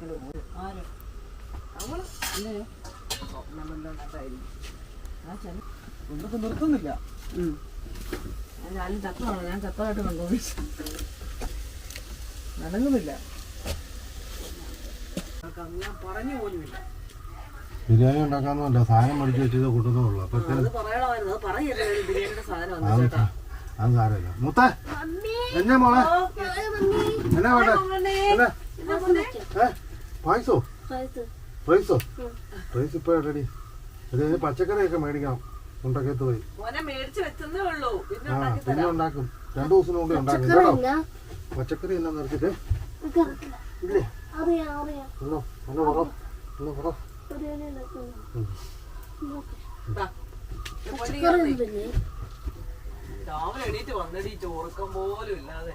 Medical പോകും ആര്? നമ്മൾ അല്ലേ? സ്വപ്നമെല്ലാം നല്ലതായിരിക്കും ആ ചെന്ന ഒന്നൊക്കെ നിർത്തുന്നില്ല. ഞാൻ ചത്തമാണ് ചത്തമായിട്ട് ഞാൻ പറഞ്ഞു പോലുമില്ല. ബിരിയാണി ഉണ്ടാക്കാന്നല്ല സാധനം മേടിച്ച് വെച്ചത് കൂട്ടുന്നുള്ളൂ അപ്പൊ അത് സാരമില്ല. മുത്ത! എന്നാ മോളെ? എന്നാ വേണ്ടേ? പായസോ? പൈസോ പൈസ ഇപ്പൊ റെഡി ഇത് പച്ചക്കറിയൊക്കെ മേടിക്കണം. ഉണ്ടക്കത്ത് പോയി. പിന്നെ ആ ഉണ്ടാക്കി പിന്നെ ഉണ്ടാക്കും. രണ്ടു ദിവസം കൊണ്ട് ഉണ്ടാക്കും. കേട്ടോ? പച്ചക്കറി എന്നാ നിർത്തിട്ട് ഇല്ലേ. ഒന്നോ ഒന്ന് പറ ഒന്ന് പറ? രാവിലെ എണീറ്റ് വന്നടി ചോറക്കം പോലും ഇല്ലാതെ.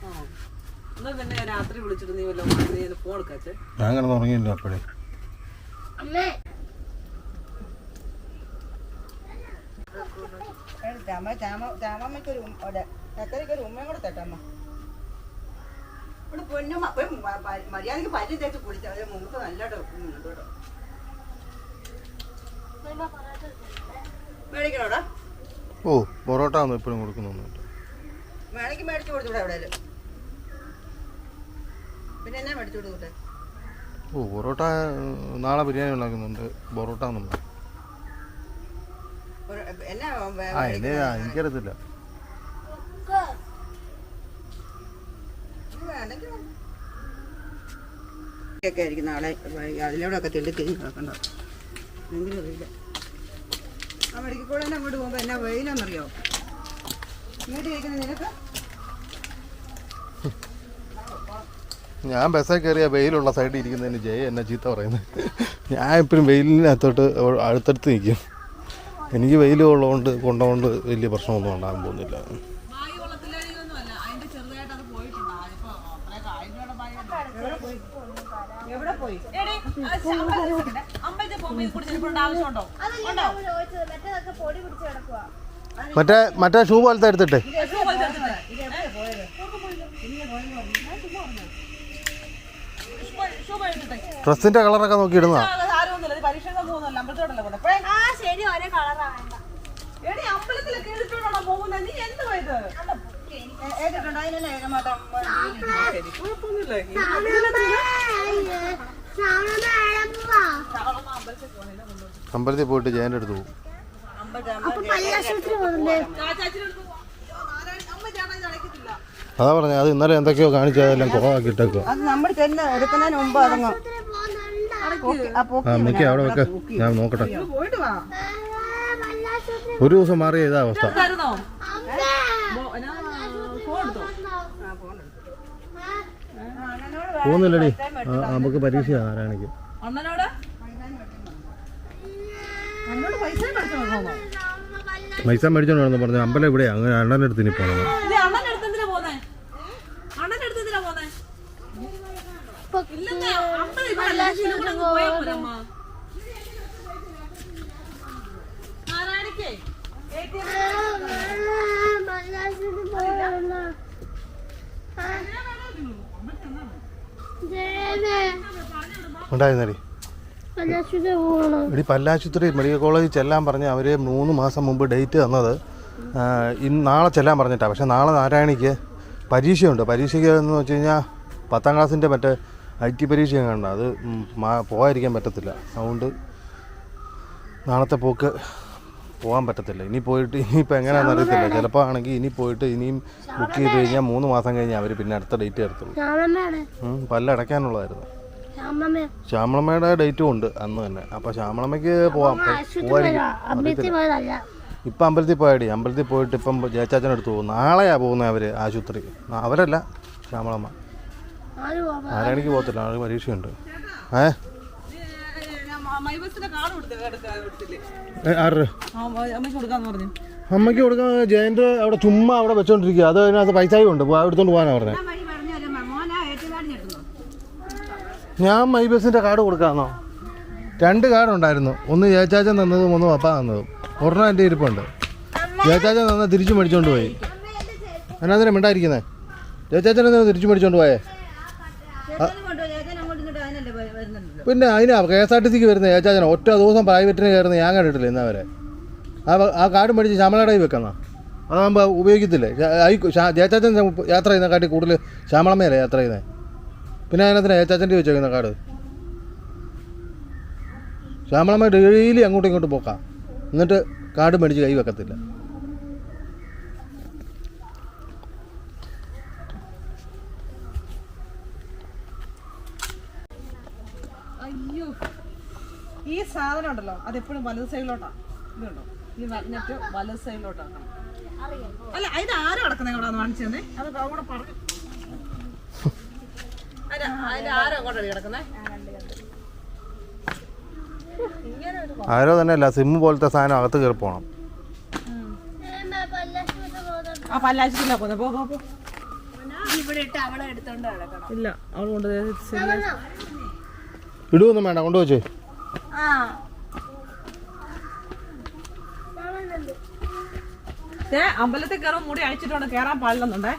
ആ എന്നാ പിന്നെ രാത്രി വിളിച്ചിട്ട് നീ വല്ല ഫോൺ എടുക്കാച്ചേ ഞാൻ കിടന്ന് ഉറങ്ങിയില്ല അപ്പോഴേ? അമ്മേ. ചാമ ചാമ ചാമമ്മയ്ക്കൊരു ചക്കരയ്ക്കൊരു ഉമ്മയും കൂടെ തട്ടമ്മ ഇവിടെ പൊന്നു മര്യാദയ്ക്ക് പല്ല് തേച്ച് കുടിച്ചാൽ മുമ്പ് നല്ല കേട്ടോ. മേടിക്കണോടാ ഓ പൊറോട്ട ഒന്നും എപ്പോഴും കൊടുക്കുന്നൊന്നുമില്ല വേണമെങ്കിൽ മേടിച്ചു കൊടുത്തൂടെ എവിടെയാലും പിന്നെ എന്നാ മേടിച്ചു കൊടുത്തൂട്ടെ ഓ പൊറോട്ട നാളെ ബിരിയാണി ഉണ്ടാക്കുന്നുണ്ട്. പൊറോട്ട ഒന്നും എന്നാ എനിക്കറിയത്തില്ല. ഒക്കെ ആയിരിക്കും നാളെ അതിലൂടെ ഒക്കെ തെള്ളി തിരിഞ്ഞ് കിടക്കണ്ട എങ്കിലും അറിയില്ല. ആ മെഡിക്കൽ കോളേജിൽ അങ്ങോട്ട് പോകുമ്പോൾ എന്നാ വെയിലാണെന്നറിയോ ഇങ്ങോട്ട് ഇരിക്കുന്ന നിനക്ക്? ഞാൻ ബസ്സിൽ കയറിയ വെയിലുള്ള സൈഡിൽ ഇരിക്കുന്നതിന് ജയ എന്നെ ചീത്ത പറയുന്നത്. ഞാൻ എപ്പോഴും വെയിലിനകത്തോട്ട് അടുത്തടുത്ത് നിൽക്കും. എനിക്ക് വെയിൽ ഉള്ളതുകൊണ്ട് കൊണ്ടുകൊണ്ട് വലിയ പ്രശ്നമൊന്നും ഉണ്ടാകാൻ പോകുന്നില്ല ബായി വെള്ളത്തിലടിയൊന്നുമല്ല അതിന്റെ ചെറുതായിട്ട് അത് പോയിട്ടുണ്ട് ഇപ്പൊ അത്രയൊക്കെ അതിന്റെ ബായി എവിടെ പോയി എടി ഉണ്ടോ മറ്റേ മറ്റേ ഷൂ പോലത്തെ എടുത്തിട്ട്. ഡ്രസ്സിന്റെ കളറൊക്കെ നോക്കി ഇടുന്നതാ. ഏറ്റിട്ടുണ്ടോ അതിനെ മാത്രം കുഴപ്പമൊന്നുമില്ല അമ്പലത്തിൽ പോയിട്ട് ജയന്റെ അടുത്ത് പോകും. അതാ പറഞ്ഞ അത് ഇന്നലെ എന്തൊക്കെയോ കാണിച്ചു അതെല്ലാം ഇട്ടേക്കോ ആ മിക്ക അവിടെ വെക്ക. ഞാൻ നോക്കട്ടെ. ഒരു ദിവസം മാറിയ ഇതാ അവസ്ഥ തരുന്നോ ഫോൺ എടുത്തോ പോകുന്നില്ലടി നമുക്ക് പരീക്ഷയാണ് ആരാണെങ്കിൽ പൈസ മേടിച്ചോണ്ട് പറഞ്ഞു അമ്പലം ഇവിടെ അങ്ങനെ അണ്ണന്റെ അടുത്ത് ഇനി പോകണം ഇത് അണ്ണന്റെ അടുത്ത് എന്തിനാ പോന്നെ അണ്ണന്റെ അടുത്ത് എന്തിനാ പോന്നെ ഇല്ലെന്നേ അമ്പലം ഇവിടെ അല്ല. ഇതിലും കൂടെ അങ്ങ് പോയാ പോരെ അമ്മ നാരായണിക്കേ ഉണ്ടായിരുന്നടി. എടി ഇടി പല്ലാശുപത്രി മെഡിക്കൽ കോളേജിൽ ചെല്ലാൻ പറഞ്ഞ് അവർ മൂന്ന് മാസം മുമ്പ് ഡേറ്റ് തന്നത്. ഇന്ന് നാളെ ചെല്ലാൻ പറഞ്ഞിട്ടാണ് പക്ഷേ നാളെ നാരായണിക്ക് പരീക്ഷയുണ്ട്. പരീക്ഷയ്ക്ക് എന്ന് വെച്ച് കഴിഞ്ഞാൽ പത്താം ക്ലാസ്സിന്റെ മറ്റേ ഐ ടി പരീക്ഷ കണ്ട അത് പോകാതിരിക്കാൻ പറ്റത്തില്ല. അതുകൊണ്ട് നാളത്തെ പോക്ക് പോകാൻ പറ്റത്തില്ല. ഇനി പോയിട്ട് ഇനിയിപ്പോൾ എങ്ങനെയാണെന്ന് അറിയത്തില്ല. ചിലപ്പോൾ ആണെങ്കിൽ ഇനി പോയിട്ട് ഇനിയും ബുക്ക് ചെയ്ത് കഴിഞ്ഞാൽ മൂന്ന് മാസം കഴിഞ്ഞാൽ അവർ പിന്നെ അടുത്ത ഡേറ്റ് തരത്തുള്ളൂ പല്ലടയ്ക്കാനുള്ളതായിരുന്നു ശ്യാമളമ്മയുടെ ഡേറ്റും ഉണ്ട് അന്ന് തന്നെ. അപ്പോൾ ശ്യാമളമ്മയ്ക്ക് പോവാം. ഇപ്പം അമ്പലത്തിൽ പോയാടി. അമ്പലത്തിൽ പോയിട്ട് ഇപ്പം ജയച്ചാച്ചനടുത്ത് പോകും. നാളെയാ പോകുന്നത് അവർ ആശുപത്രി. അവരല്ല. ശ്യാമളമ്മ. ആരാണെങ്കിൽ പോകത്തില്ല. ആൾക്ക് പരീക്ഷയുണ്ട്. ഏ മൈബസിന്റെ കാർഡ് കൊടുത്ത് എടുക്കാൻ കൊടുത്തില്ലേ ഏ, ആറ് ആ, അമ്മയ്ക്ക് കൊടുക്കാൻ ജയന്റ് അവിടെ ചുമ്മാ അവിടെ വെച്ചോണ്ടിരിക്കുക അത് അതിനകത്ത് പൈസയും ഉണ്ട്. പോ- എടുത്തോണ്ട് പോകാനാണ് പറഞ്ഞത് ഞാൻ മൈ ബസിന്റെ കാർഡ് കൊടുക്കാന്നോ? രണ്ട് കാർഡ് ഉണ്ടായിരുന്നു. ഒന്ന് ജയച്ചാച്ചൻ തന്നതും ഒന്ന് പപ്പ തന്നതും. ഒരെണ്ണം എന്റെ ഇരിപ്പുണ്ട്. ജയച്ചാച്ചൻ തന്ന തിരിച്ചു മേടിച്ചോണ്ട് പോയി. എന്നാ മിണ്ടായിരിക്കുന്നേ? ജയച്ചാച്ചൻ എന്നാ തിരിച്ചു മേടിച്ചോണ്ട് പോയേ ചേട്ടനും കൊണ്ടുപോയി ചേച്ചൻ അങ്ങോട്ടും ഇങ്ങോട്ടും അതിനല്ലേ വ- വരുന്നുണ്ടല്ലോ പിന്നെ അതിന് കെ എസ് ആർ ടി സിക്ക് വരുന്ന ഏച്ചാച്ചന ഒറ്റ ദിവസം പ്രൈവറ്റിന് കയറുന്ന ഞാൻ കണ്ടിട്ടില്ല ഇന്നവരെ ആ ആ കാർഡ് മേടിച്ച് കൈ വെക്കണം? അതാകുമ്പോൾ ഉപയോഗിക്കത്തില്ലേ? ജയച്ചാച്ചൻ യാത്ര ചെയ്യുന്ന കാട്ടി കൂടുതൽ ശ്യാമളമ്മയല്ലേ യാത്ര ചെയ്യുന്നത് പിന്നെ അതിനകത്തിന് ജയച്ചാച്ചന്റെ വെച്ചേക്കുന്ന കാർഡ്. ശ്യാമളമ്മ ഡെയിലി അങ്ങോട്ടും ഇങ്ങോട്ടും പോക്കാം. എന്നിട്ട് കാർഡ് മേടിച്ച് കൈ വെക്കത്തില്ല. അയ്യോ. ഈ സാധനം ഉണ്ടല്ലോ അത് എപ്പോഴും വലത് സൈഡിലോട്ടാണ് ഇതുണ്ടോ ഈ മാഗ്നറ്റ് വലത് സൈഡിലോട്ടാക്കണം അല്ല അതിന് ആരും അടക്കുന്നേ ഇവിടെ കാണിച്ചു തന്നെ? അത് കൂടെ പറഞ്ഞു. അതിന്റെ ആരും അങ്ങോട്ടാണ് കിടക്കുന്നത് ആരോ തന്നെ അല്ല സിമ്മ് പോലത്തെ സാധനം അകത്ത് കയറി പോണം. ആ പോ ഇവിടെ ഇട്ട് അവളെ എടുത്തോണ്ട് കിടക്കണം ഇല്ല. അവൾ കൊണ്ട് ഇടുവൊന്നും വേണ്ട കൊണ്ടുപോച്ചേ അമ്പലത്തിൽ കയറും മുടി അഴിച്ചിട്ടുണ്ട് കേറാൻ പാടില്ലെന്നുണ്ടേ.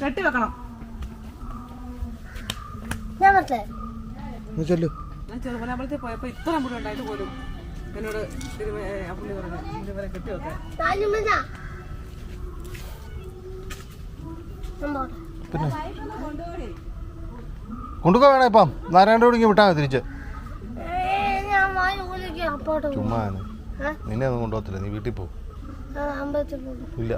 കെട്ടി വെക്കണം. ചെറുപ്പന അമ്പലത്തിൽ പോയപ്പോ ഇത്ര മുടി ഉണ്ടായിട്ട് പോലും എന്നോട് തിരുമ- ഏ, ആ പുള്ളി പറഞ്ഞു ഇതുവരെ കെട്ടി വെക്കാൻ. താജുമല കൊണ്ടുപോകാൻ വേണം ഇപ്പം. നാരായണ കൂടി വിട്ടാൽ മതി തിരിച്ച്. ചുമ്മാ. നിന്നെ ഒന്നും കൊണ്ടുപോകത്തില്ല. നീ വീട്ടിൽ പോകും ഇല്ല.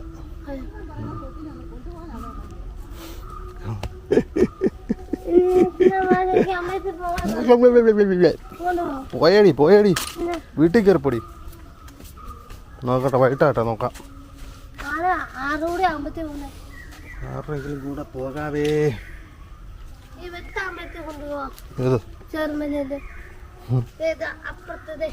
പോയടി പോയടി. വീട്ടിൽ കയറിപ്പൊടി. നോക്കട്ടെ വൈകിട്ടാട്ടെ നോക്കാം. ആറ് അമ്പലത്തിൽ പോകുന്നത് ആരുടെങ്കിലും കൂടെ പോകാവേ. ഏത്? അപ്പുറത്തത്.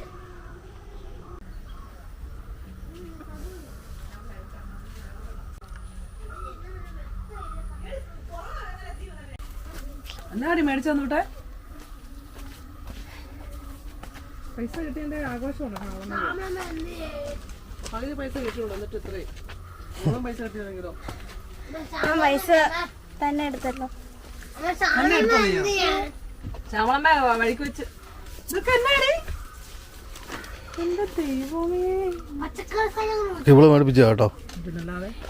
എന്നാടി മേടിച്ചു തന്നിട്ട് പൈസ കിട്ടിയതിന്റെ ആഘോഷമുണ്ടോ പകുതി പൈസ കിട്ടിയുള്ളൂ എന്നിട്ട് ഇത്രയും. പൈസ കിട്ടിയതെങ്കിലോ? ഞാൻ പൈസ തന്നെ എടുത്തല്ലോ. ശ്യാമളമ്മ വഴിക്ക് വെച്ച്. ഇതൊക്കെ എന്നാടി? എന്റെ ദൈവമേ. പച്ചക്കറി സാധനങ്ങൾ ഇവൾ മേടിപ്പിച്ച കേട്ടോ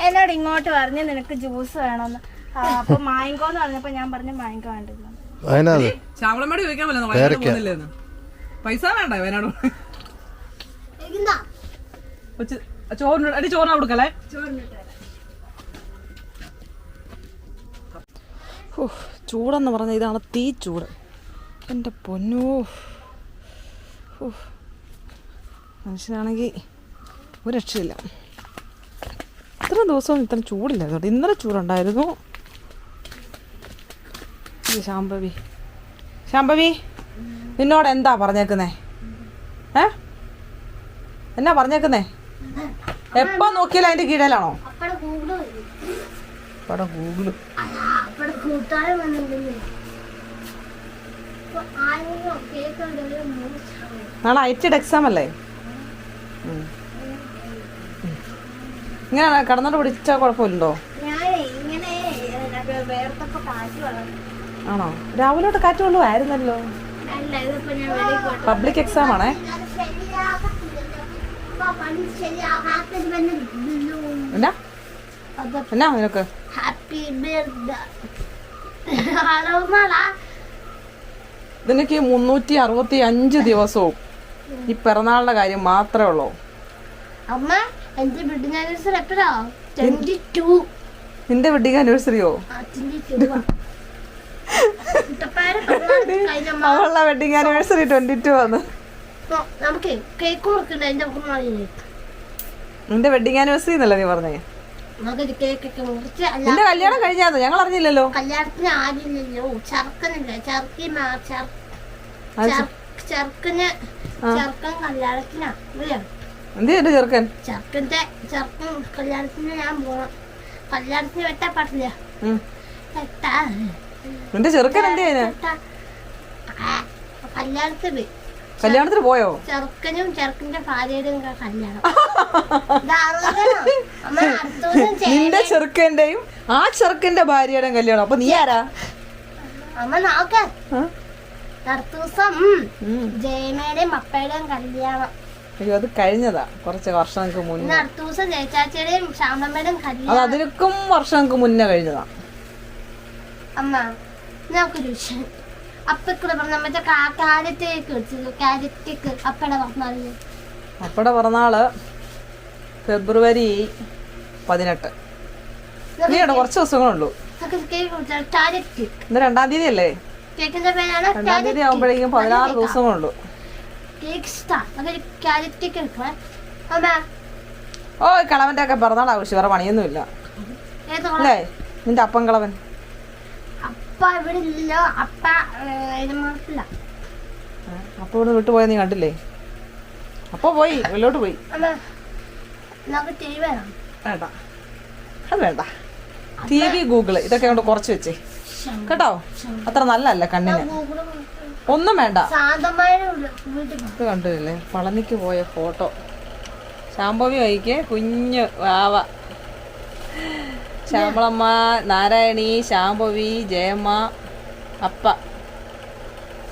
എന്നോട് ഇങ്ങോട്ട് പറഞ്ഞു നിനക്ക് ജ്യൂസ് വേണമെന്ന് അപ്പൊ അപ്പൊ മായങ്കോന്ന് പറഞ്ഞപ്പോ ഞാൻ പറഞ്ഞു മായങ്കോ വേണ്ടത് അതിനത് ശ്യാമളമ്മയോട് ചോദിക്കാൻ പറ്റില്ല വയനാട് പൈസ വേണ്ട വയനാട് ചോറിന് അടി ചോറിന് കൊടുക്കല്ലേ? ഓ ചൂടെന്ന് പറഞ്ഞാൽ ഇതാണ് തീ ചൂട്. എന്റെ പൊന്നോ. ഓ മനുഷ്യനാണെങ്കിൽ ഒരു രക്ഷയില്ല. ഇത്ര ദിവസവും ഇത്ര ചൂടില്ല കേട്ടോ. ഇന്നലെ ചൂടുണ്ടായിരുന്നു. ശാംഭവി. ശാംഭവി നിന്നോട് എന്താ പറഞ്ഞേക്കുന്നേ? ഏ? എന്നാ പറഞ്ഞേക്കുന്നേ? എപ്പോ നോക്കിയാലും അതിന്റെ കീഴിലാണോ? പടം ഗൂഗിൾ. അപ്പടെ കൂട്ടാരം സമയം നാളെ ഐറ്റഡ് എക്സാം അല്ലേ. ഇങ്ങനെ കടന്നോട് പിടിച്ചാൽ കുഴപ്പമില്ലല്ലോ ആണോ? രാവിലെ തൊട്ട് കാറ്റ് കൊള്ളുമായിരുന്നല്ലോ പബ്ലിക് എക്സാം ആണേ. എന്നാ? എന്നാ നിനക്ക്? നിനക്ക് മുന്നൂറ്റി അറുപത്തി അഞ്ച് ദിവസവും ഈ പിറന്നാളിന്റെ കാര്യം മാത്രമേ ഉള്ളൂ. അമ്മ എന്റെ വെഡിങ് ആനിവേഴ്സറി എപ്പോഴാ? ട്വന്റി ടു നിന്റെ വെഡിങ് ആനിവേഴ്സറിയോ അവളുടെ വെഡിങ് ആനിവേഴ്സറി ട്വന്റി ടു ആണ് നിന്റെ വെഡിങ് ആനിവേഴ്സറി എന്നല്ലേ നീ പറഞ്ഞേ? നിന്റെ കല്യാണം കഴിഞ്ഞാന്ന് ഞങ്ങൾ അറിഞ്ഞില്ലല്ലോ. കല്യാണത്തിന് ആരില്ലല്ലോ ചെറുക്കനില്ല? ചെറുക്കി ചെറുക്കന് ചെറുക്കൻ കല്യാണത്തിനാ ഇല്ലേ എന്ത് എന്റെ ചെറുക്കൻ? ചെറുക്കന്റെ ചെറുക്കൻ കല്യാണത്തിന് ഞാൻ പോണം. കല്യാണത്തിന് വെട്ടാ പാടില്ല. നിന്റെ ചെറുക്കൻ എന്ത്. കല്യാണത്തിന് കല്യാണത്തിന് പോയോ? ചെറുക്കനും ചെറുക്കന്റെ ഭാര്യയുടെയും കല്യാണം. നിന്റെ ചെറുക്കന്റെയും ആ ചെറുക്കന്റെ ഭാര്യയുടെയും കല്യാണം. അപ്പൊ നീ ആരാ? അമ്മ നോക്ക. ദിവസം. ജയമയുടെയും കല്യാണം. അയ്യോ അത് കഴിഞ്ഞതാ. കുറച്ച് വർഷങ്ങൾക്ക് മുന്നേ. ദിവസം ജയച്ചാച്ചിയുടെയും ശ്യാമമ്മയുടെയും അത് കല്യാണം വർഷങ്ങൾക്ക് മുന്നേ കഴിഞ്ഞതാ. അമ്മ നമുക്കൊരു വിഷയം. അപ്പക്കൂടെ പറഞ്ഞ മറ്റേ അപ്പയുടെ പറഞ്ഞാൽ അപ്പടെ പിറന്നാൾ ഫെബ്രുവരി പതിനെട്ട്. നീയാണ് കുറച്ച് ദിവസങ്ങളുള്ളൂ ഇന്ന് രണ്ടാം തീയതി അല്ലേ രണ്ടാം തീയതി ആകുമ്പോഴേക്കും പതിനാറ് ദിവസങ്ങളുള്ളൂ ഓ കളവന്റെ ഒക്കെ പിറന്നാൾ ആവശ്യം വേറെ പണിയൊന്നുമില്ല. അല്ലേ? നിന്റെ അപ്പം കളവൻ. അപ്പ ഇവിടെ ഇല്ല അപ്പ എരുമാട്ടില്ല അപ്പൊ ഇവിടെ വിട്ടുപോയ നീ കണ്ടില്ലേ? അപ്പൊ പോയി വെള്ളോട്ട് പോയി. വേണ്ട. അത് വേണ്ട. ടി വി ഗൂഗിൾ ഇതൊക്കെ കൊണ്ട് കുറച്ച് വെച്ചേ. കേട്ടോ? അത്ര നല്ലല്ല കണ്ണിന്. ഒന്നും വേണ്ട. ഇത് കണ്ടില്ലേ? പളനിക്ക് പോയ ഫോട്ടോ. ശാംഭവി വൈക്ക് കുഞ്ഞ് വാവ. ശ്യാമളമ്മ നാരായണി ശാംഭവി ജയമ്മ അപ്പ.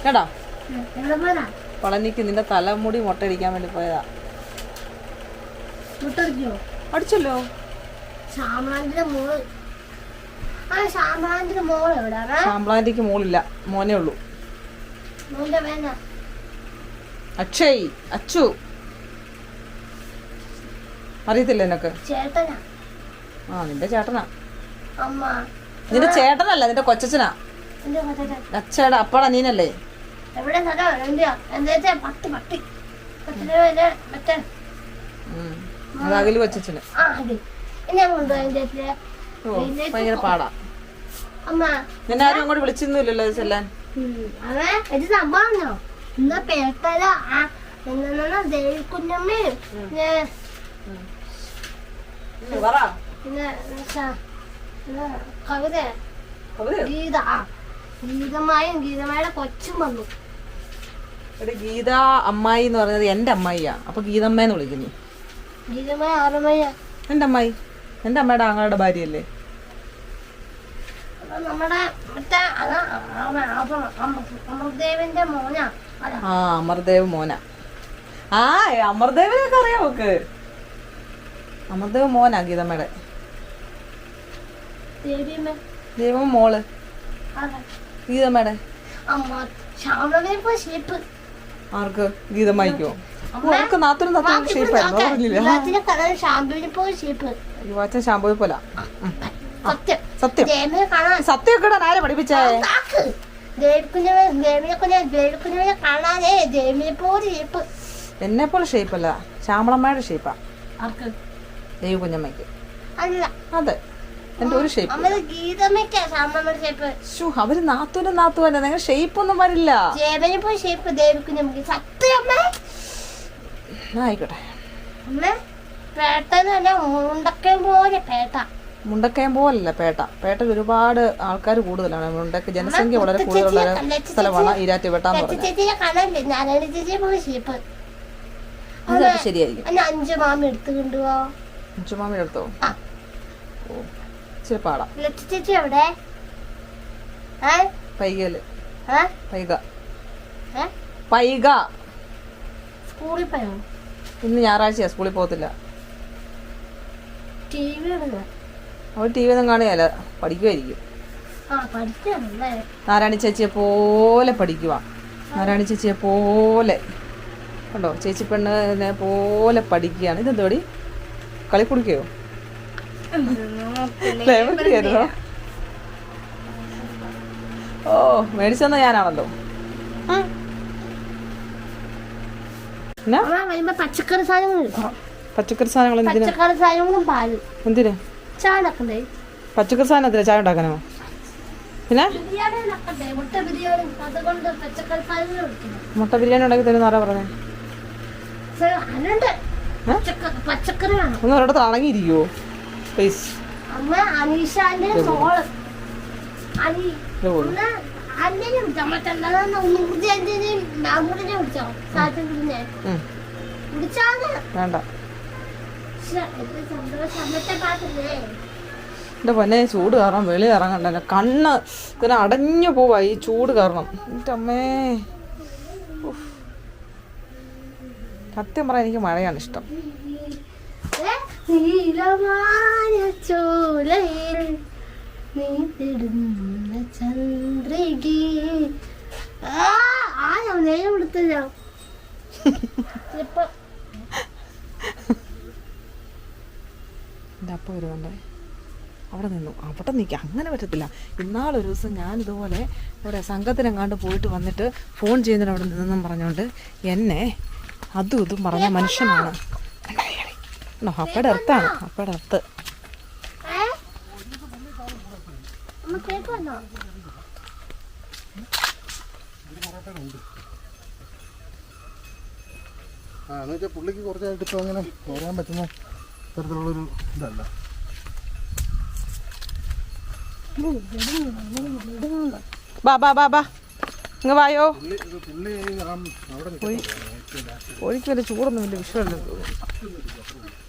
കേട്ടോ? എവിടെ പളനിക്ക് നിന്റെ തലമുടി മുട്ടടിക്കാൻ വേണ്ടി പോയതാ. അടിച്ചല്ലോ. ശാമ്പളാന്റിക്ക് മോളില്ല. മോനേ ഉള്ളൂ. അക്ഷയ് അച്ചു. അറിയത്തില്ല എന്നൊക്കെ ചേട്ടനാ. ആ നിന്റെ ചേട്ടനാ. നിന്റെ ചേട്ടനല്ല നിന്റെ കൊച്ചനാ എന്റെ അപ്പടാ നീനല്ലേ എവിടെ സ്ഥലം എന്റെയോ എന്താ പട്ടി പട്ടി. പട്ടിന് വേണ്ട മറ്റേ ഉം. അത് അകൽ കൊച്ചച്ഛന്. ആ അതെ എന്നെ കൊണ്ടുപോയി എന്റെ അടുത്ത്. ഓ ഭയങ്കര പാടാ. നിന്നെ ആരും അങ്ങോട്ട് വിളിച്ചൊന്നുമില്ലല്ലോ ചെല്ലാൻ? ഇത് സംഭവമാണോ ഇന്ന് പേട്ടല എന്നാ ദേവിക്കുഞ്ഞമ്മയും പിന്നെ കവിത ഗീത. ആ. ഗീതമായും ഗീതമായുടെ കൊച്ചും വന്നു. എടി ഗീത അമ്മായി എന്ന് പറയുന്നത് എന്റെ അമ്മായിയാ. അപ്പൊ ഗീതമ്മേന്ന് വിളിക്കുന്നു. ഗീതമായ ആറുമയ എന്റെ അമ്മായി. എന്റെ അമ്മയുടെ ആങ്ങളുടെ ഭാര്യയല്ലേ? അപ്പൊ നമ്മുടെ മറ്റേ അത് അമ- അമ- മോനാ. അല്ല ആ അമർദേവ് മോന. ആ അമർദേവിനൊക്കെ അറിയാം നമുക്ക്. അമർദേവ് മോനാ ഗീതമ്മയുടെ. ദേവിയമ്മ. ദൈവം മോൾ. ഗീതമ്മയുടെ. ആർക്ക്? ഗീതമ്മയ്ക്കോ? ഷേപ്പായിരുന്നു പറഞ്ഞില്ല ശാമ്പൂവി പോല. സത്യം. സത്യം. ഇടാൻ ആരെ പഠിപ്പിച്ചേ? എന്നെ പോലെ ഷേപ്പല്ല ശ്യാമളമ്മയുടെ ഷേപ്പാ ദൈവ കുഞ്ഞമ്മയ്ക്ക് അതെ. എന്റെ ഒരു ഷേപ്പ് അവർ നാത്തൂനും നാത്തുവല്ല നിങ്ങൾ ഷേപ്പ് ഒന്നും വരില്ല. ആയിക്കോട്ടെ. പേട്ട. മുണ്ടക്കയം പോലല്ല പേട്ട. പേട്ടയിൽ ഒരുപാട് ആൾക്കാർ കൂടുതലാണ്. മുണ്ടക്ക ജനസംഖ്യ വളരെ കൂടുതലുള്ള സ്ഥലമാണ് ഈരാറ്റുപേട്ട എന്ന് പറഞ്ഞത്. ശരിയായിരിക്കും. അഞ്ചു മാമി എടുത്തോ ഓ. ഇച്ചിരി പാടാം. ചേച്ചി എവിടെ? പൈകൽ. പൈക. പൈക. സ്കൂളിൽ പോയോ? ഇന്ന് ഞായറാഴ്ചയാ സ്കൂളിൽ പോകത്തില്ല. അവൾ ടി വി ഒന്നും കാണുകയല്ല പഠിക്കുമായിരിക്കും നാരായണി ചേച്ചിയെ പോലെ പഠിക്കുക നാരായണി ചേച്ചിയെ പോലെ. കണ്ടോ? ചേച്ചി പെണ്ണിനെ പോലെ പഠിക്കുകയാണ്. ഇതെന്തോടി കളിക്കുടിക്കയോ ആയിരുന്നോ ഓ മേടിച്ചെന്ന ഞാനാണല്ലോ. പച്ചക്കറി സാധനങ്ങൾ പച്ചക്കറി സാധനങ്ങൾ പച്ചക്കറി സാധനങ്ങളും പാൽ. എന്തിനാ? പച്ചക്കറി സാധനം എന്തിനാ? ചായ ഉണ്ടാക്കാനോ? പിന്നെ? മുട്ട ബിരിയാണി. ഉണ്ടാക്കി തരുന്ന ആരാ പറഞ്ഞേ? പച്ചക്കറി ഒന്നും ഒരിടത്ത് അടങ്ങിയിരിക്കുവോ? വിളിച്ചാന്ന്. വേണ്ട. എന്റെ പൊന്നെ ചൂട് കാരണം വെളി ഇറങ്ങണ്ട കണ്ണ് ഇങ്ങനെ അടഞ്ഞു പോവാ ഈ ചൂട് കാരണം. എന്റെ അമ്മേ. സത്യം പറയാൻ എനിക്ക് മഴയാണ് ഇഷ്ടം. നീലമായ ചോലയിൽ നീട്ടിടുന്ന ചന്ദ്രികി. ആ ആയോ നേരം എടുത്തല്ലോ എന്റെ അപ്പ വരുന്നുണ്ടേ അവിടെ നിന്നു. അവിടെ നിൽക്കുക അങ്ങനെ പറ്റത്തില്ല. ഇന്നാളൊരു ദിവസം ഞാനിതുപോലെ ഒരു സംഘത്തിനെങ്ങാണ്ട് പോയിട്ട് വന്നിട്ട് ഫോൺ ചെയ്യുന്നതിന് അവിടെ നിന്നെന്നും പറഞ്ഞുകൊണ്ട് എന്നെ അതും ഇതും പറഞ്ഞ മനുഷ്യനാണ്. അപ്പയുടെ അടുത്താണ് അപ്പയുടെ അടുത്ത് ആ എന്ന് വെച്ചാൽ പുള്ളിക്ക് കുറച്ചായിട്ട് ഇപ്പോൾ അങ്ങനെ വരാൻ പറ്റുന്ന തരത്തിലുള്ളൊരു ഇതല്ല. ബാ ബാ ബാ ബാ. ഇങ്ങ് വായോ. കോഴിക്ക് വലിയ ചൂടൊന്നും വലിയ വിഷയമല്ലെന്ന് തോന്നുന്നു